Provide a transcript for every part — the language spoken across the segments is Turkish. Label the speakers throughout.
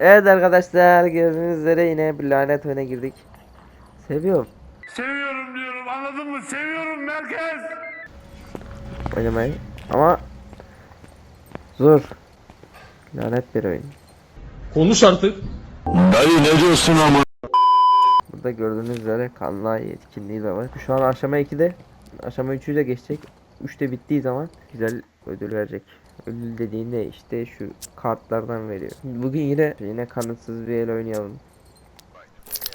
Speaker 1: Evet arkadaşlar gördüğünüz üzere yine bir lanet oyuna girdik. Seviyorum
Speaker 2: Seviyorum diyorum anladın mı? Seviyorum merkez.
Speaker 1: oynamayı ama zor. Lanet bir oyun.
Speaker 3: Konuş artık.
Speaker 4: Dayı ne diyorsun ama?
Speaker 1: Burada gördüğünüz üzere kanlı etkinliği de var. Şu an aşama 2'de. Aşama 3'ü de geçecek. 3'te bittiği zaman güzel ödül verecek. Ödül dediğinde işte şu kartlardan veriyor. Bugün yine yine kanıtsız bir el oynayalım.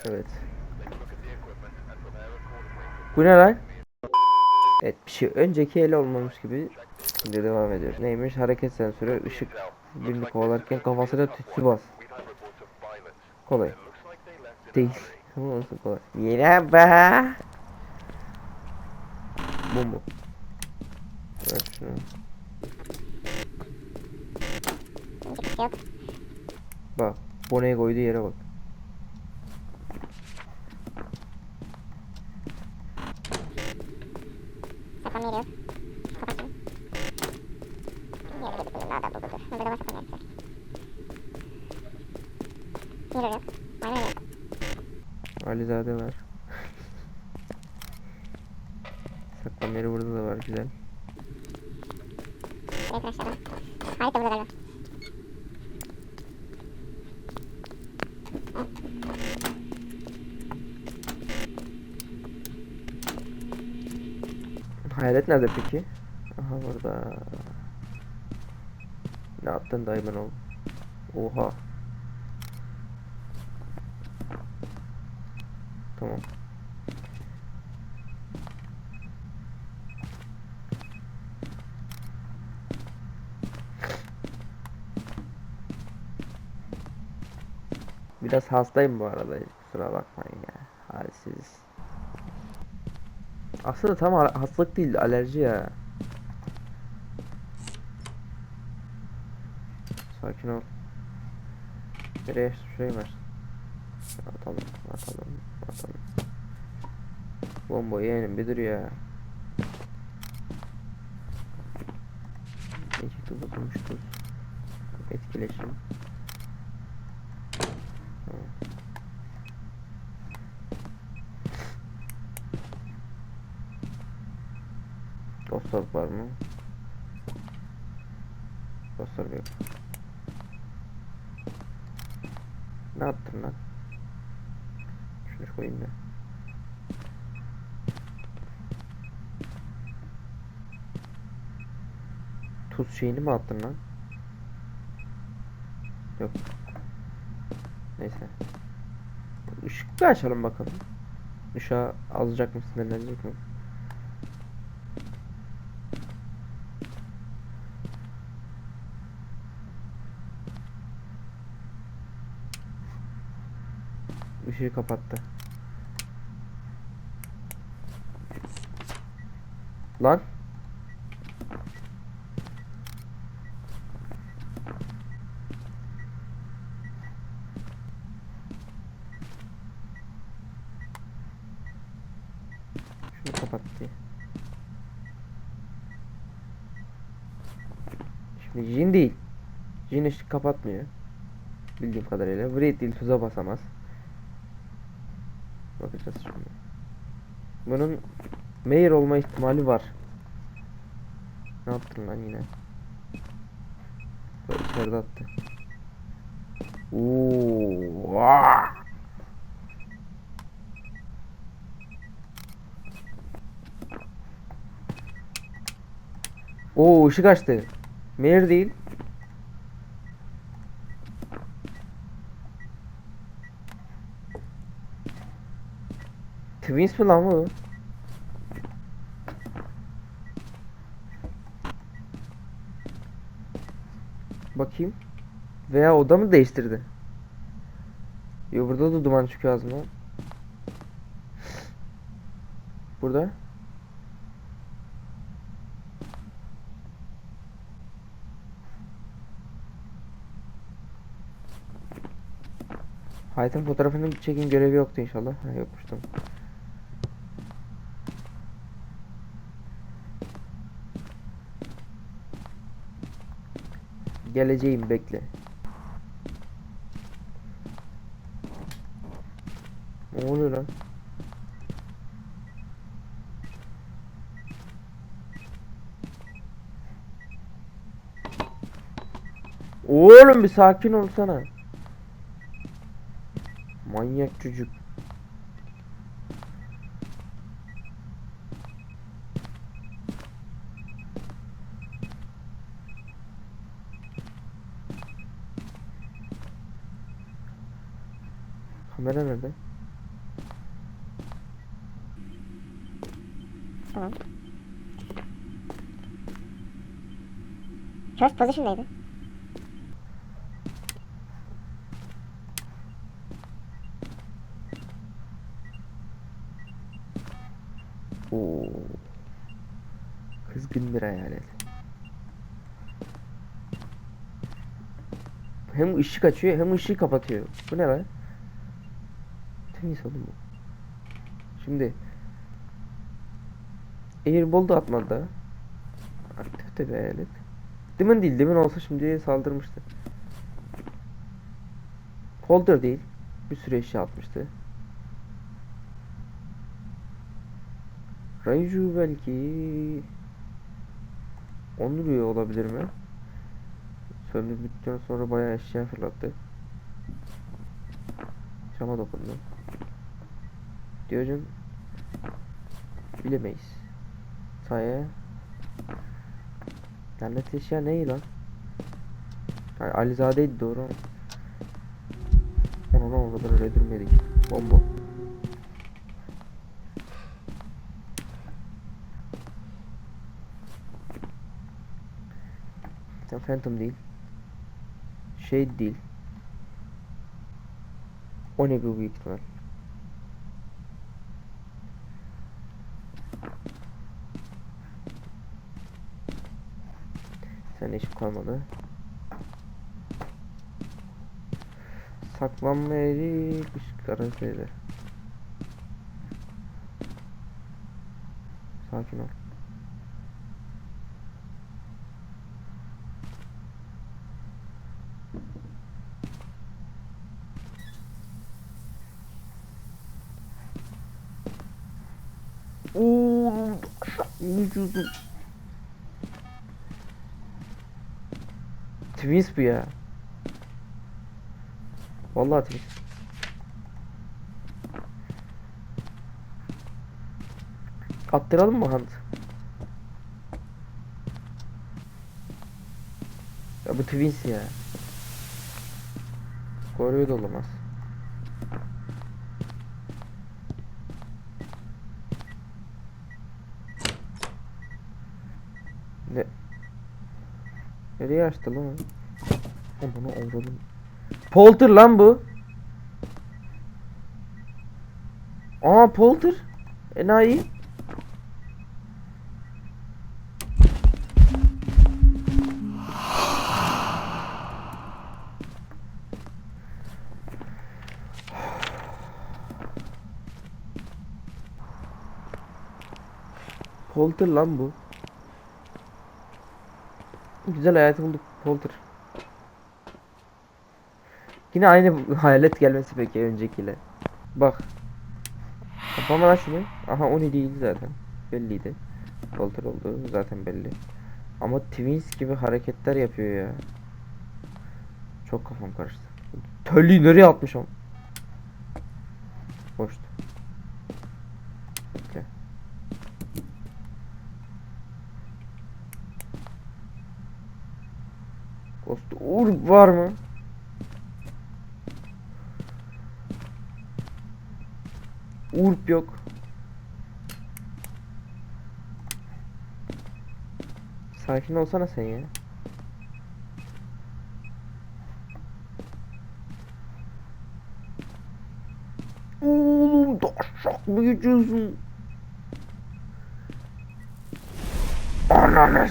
Speaker 1: Evet. Bu ne lan? Evet bir şey önceki el olmamış gibi şimdi devam ediyor. Neymiş hareket sensörü ışık birini kovalarken kafasına tütsü bas. Kolay. Değil. Ama nasıl kolay. Merhaba. Bu mu? Ver şunu.
Speaker 5: Yok.
Speaker 1: Bak. Boneyi koyduğu yere bak.
Speaker 5: Veriyor. Kapat şunu. Diğeri de bunun daha da bulgudur. Burada da var sakın veriyor. Mirror yok. Aynen yok.
Speaker 1: Alizade var. Saklan yeri burada da var güzel.
Speaker 5: Aşağıdan. Halit de burada galiba.
Speaker 1: Hayalet nerede peki? Aha burada. Ne yaptın dayımın oğlum? Oha. Tamam. Biraz hastayım bu arada. Kusura bakmayın ya. Halsiz. Aslında tam ha- hastalık değil, alerji ya. Sakin ol. Nereye şurayı ver. Atalım, atalım, atalım. Bomba yeğenim bir dur ya. İki tuz atılmış tuz. Etkileşim. Dostlar var mı? Dostlar yok. Ne yaptın lan? Şunu koyayım ya. Tuz şeyini mi attın lan? Yok. Neyse. Işık bir açalım bakalım. Işığa alacak mı sinirlenecek mi? Işığı kapattı. Lan. Şunu kapattı. Şimdi Jin değil. Jin ışık kapatmıyor. Bildiğim kadarıyla. Vreed değil tuza basamaz. Bakacağız şimdi. Bunun Mayor olma ihtimali var. Ne yaptın lan yine? Böyle içeride attı. Oo! Oo ışık açtı. Mayor değil. Twins mi lan bu? Bakayım. Veya oda mı değiştirdi? Yo burada da duman çıkıyor ağzımdan. Burada. Hayatın fotoğrafını çekin görevi yoktu inşallah. Ha, yokmuş tamam. Geleceğim bekle. Ne oluyor lan? Oğlum bir sakin olsana. Manyak çocuk. Kamera nerede?
Speaker 5: Tamam. First position'daydı.
Speaker 1: Oo. Kızgın bir hayalet. Hem ışık açıyor hem ışığı kapatıyor. Bu ne lan? Temiz oğlum bu. Şimdi Airball da atmadı da. Aktifte bir hayalet. Demin değil, demin olsa şimdi saldırmıştı. Holder değil. Bir sürü eşya atmıştı. Raiju belki Onur üye olabilir mi? Söndürdükten sonra bayağı eşya fırlattı. Cama dokundu. Diyojen bilemeyiz. Saya Lanet eşya ne lan? Yani Alizade'ydi doğru ama. Onu o kadar öldürmedik. Bomba. Sen Phantom değil. Şey değil. O ne bu büyük ihtimal. Sen işim kalmadı. Saklanma yeri üst karakteride. Sakin ol. Oo, vücudum. Twins bu ya. Vallahi Twins. Attıralım mı Hunt? Ya bu Twins ya. Koruyor da olamaz. Ne? Nereye açtı lan? O? Onu avradım. Polter lan bu. Aa Polter. Enayi. Polter lan bu. Güzel hayat bulduk Polter. Yine aynı hayalet gelmesi peki öncekiyle. Bak. Kapama lan şunu. Aha o ne değil zaten. Belliydi. Polter oldu zaten belli. Ama Twins gibi hareketler yapıyor ya. Çok kafam karıştı. Tölliyi nereye atmışım? Boştu. Bekle. Ghost Orb var mı? Urp yok. Sakin olsana sen ya. Oğlum taşak mı geçiyorsun? Ananı.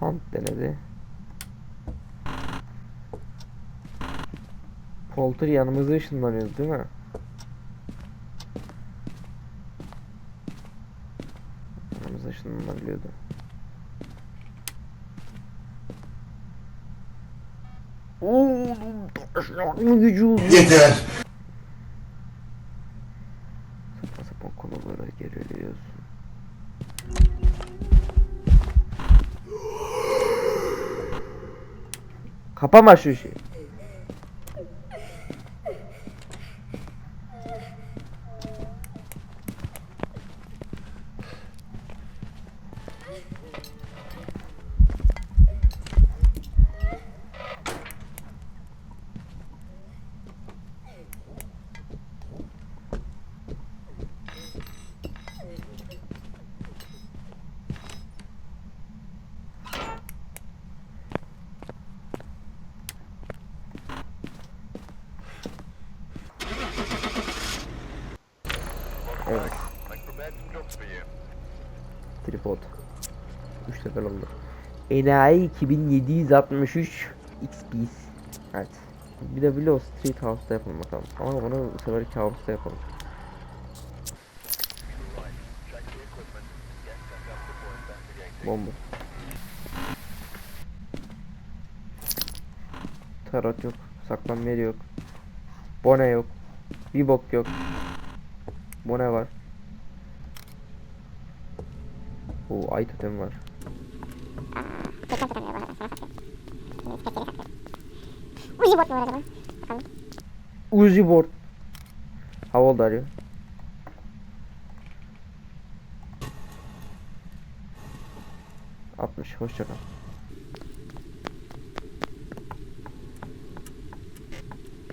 Speaker 1: Hunt denedi. Polter yanımıza ışınlanıyor değil mi? Yanımıza ışınlanabiliyordu. Oğlum gücü.
Speaker 4: Yeter.
Speaker 1: Saçma sapan konulara geriliyorsun. Kapama şu işi. Evet. Tripod. 3 level oldu. Enayi 2763 XP. Evet. Bir de Willow Street House'da yapalım bakalım. Ama bunu bu sefer kabusta yapalım. Bomba. Tarot yok. Saklanma yeri yok. Bone yok. Bir bok yok. Bone var. Oo ay totem var.
Speaker 5: Tekrar tutamıyor bu arada. Tekeri satıyor. Uzi bot mu var acaba? Bakalım.
Speaker 1: Uzi board. How old are you? Altmış. Hoşça kal.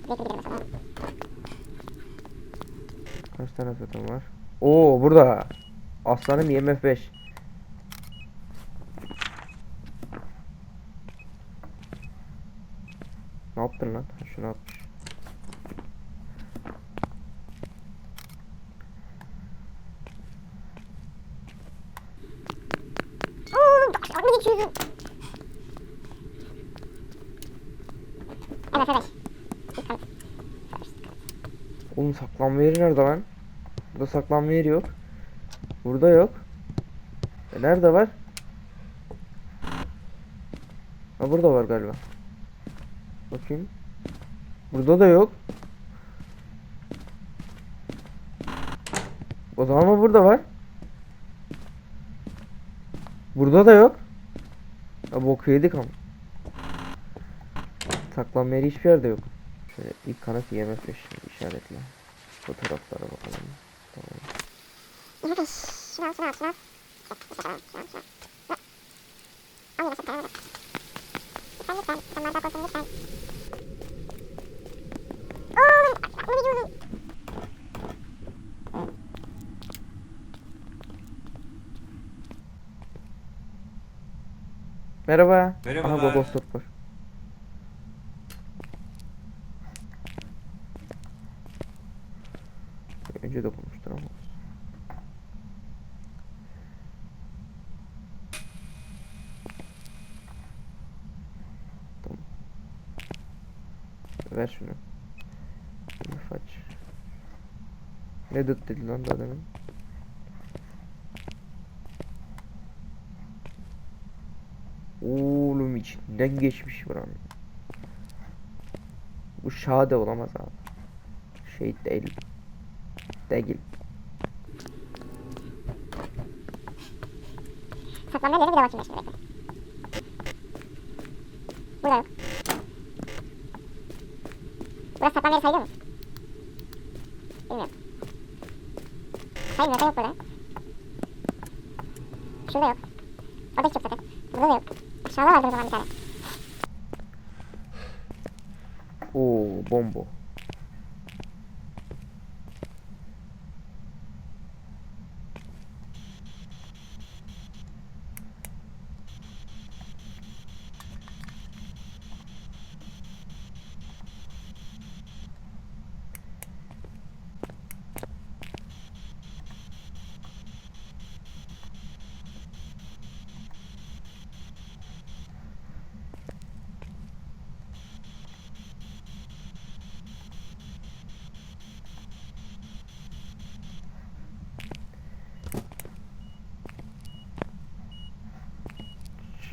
Speaker 5: Belki gidelim mesela.
Speaker 1: Kaç tane zaten var? Oo burada. Aslanım IMF 5. Ne yaptın lan? Ha, Şunu atmış.
Speaker 5: Taşlarını geçiyorsun. Evet. Bakalım.
Speaker 1: Oğlum saklanma yeri nerede lan? Burada saklanma yeri yok. Burada yok. E nerede var? Ha burada var galiba. Bakayım. Burada da yok. O zaman mı burada var? Burada da yok. Ha boku yedik ama. Saklanma yeri hiçbir yerde yok. Şöyle ilk kanat IMF 5 işaretle. Fotoğraflara bakalım. Tamam.
Speaker 5: Al yine sen bak. Lütfen lütfen. Sen bardak olsun lütfen. Oğlum taşlarını geçiyorsun.
Speaker 1: Merhaba. Aha
Speaker 3: Merhabalar.
Speaker 1: Bobo Stop var. Önce de bulmuştur ama. Tamam. Ver şunu. Şunu aç. Ne dıt dedi lan daha demin? Oğlum içinden geçmiş buranın. Bu şade olamaz abi. Şey değil. Değil.
Speaker 5: Saklanma yerine bir de bakayım şimdi bekle. Burada yok. Burası saklanma yeri sayılıyor mu? Bilmiyorum. Sayılmıyorsa yok burada. Şurada yok. Orada hiç yok zaten. Burada da yok. Aşağıda vardır o bir tane.
Speaker 1: Oo bombo.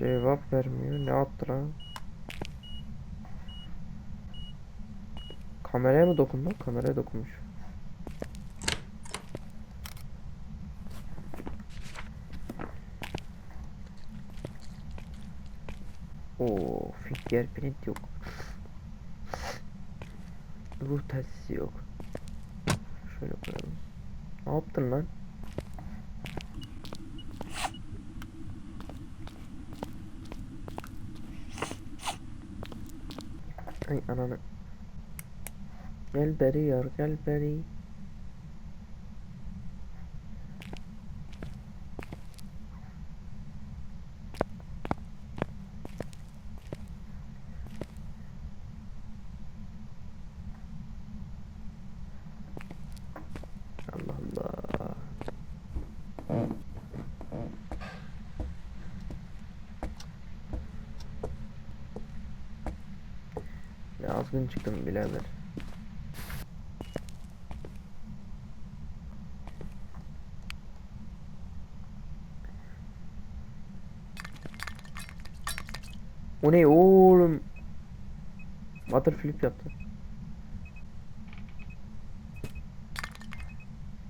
Speaker 1: Cevap vermiyor. Ne attı lan? Kameraya mı dokundu? Kameraya dokunmuş. Oo, fingerprint yok. Ruh telsizi yok. Şöyle koyalım. Ne yaptın lan? أي أنا أنا كالبري يا كالبري Azgın çıktım birader. O ne oğlum? Water flip yaptı.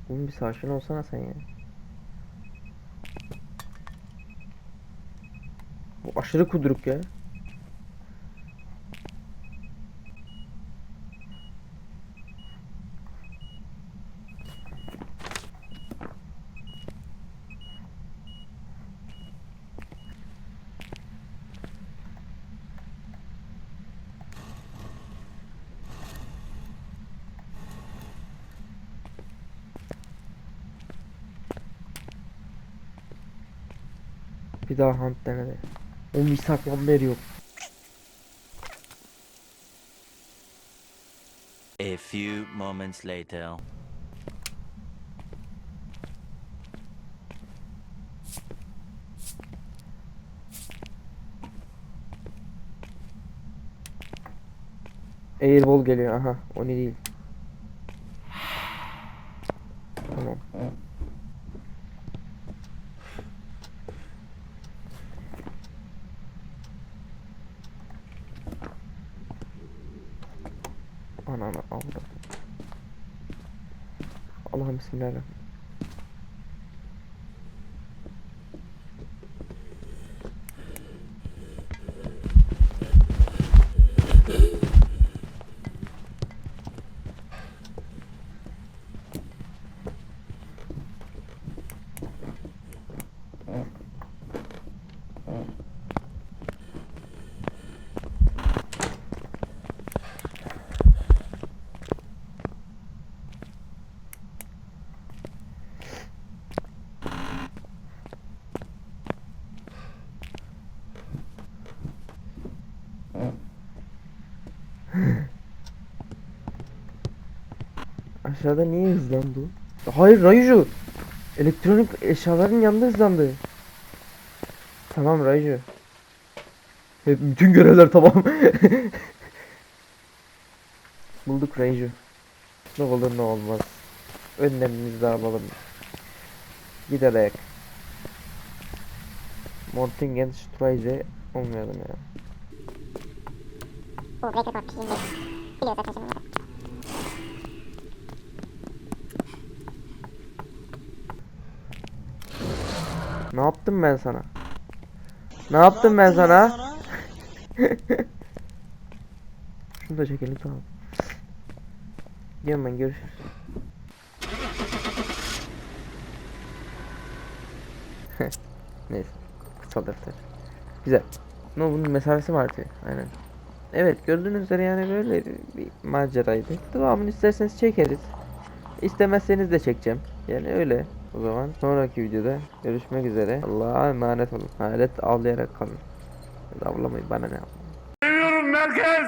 Speaker 1: Oğlum bir sakin olsana sen ya. Bu aşırı kuduruk ya. Bir daha hunt denedi. Oğlum bir saklanma yeri yok.
Speaker 3: A few moments later.
Speaker 1: Airball geliyor aha o ne değil. Claro. Aşağıda niye hızlandı? Hayır Rayju. Elektronik eşyaların yanında hızlandı. Tamam Rayju. Hep bütün görevler tamam. Bulduk Rayju. Ne olur ne olmaz. Önlemimizi alalım. Giderek. Mortingen Streise olmayalım ya.
Speaker 5: Bu şimdi. Biliyor zaten şimdi
Speaker 1: Ne yaptım ben sana? Ne yaptım ben sana? Şunu da çekelim tamam. Gidiyorum ben görüşürüz. Neyse. Kısa defter. Güzel. No bunun mesafesi mi artıyor? Aynen. Evet gördüğünüz üzere yani böyle bir, bir maceraydı. Devamını isterseniz çekeriz. İstemezseniz de çekeceğim. Yani öyle. O zaman sonraki videoda görüşmek üzere. Allah'a emanet olun. Hayalet avlayarak kalın. Avlamayın bana ne.
Speaker 2: Seviyorum merkez.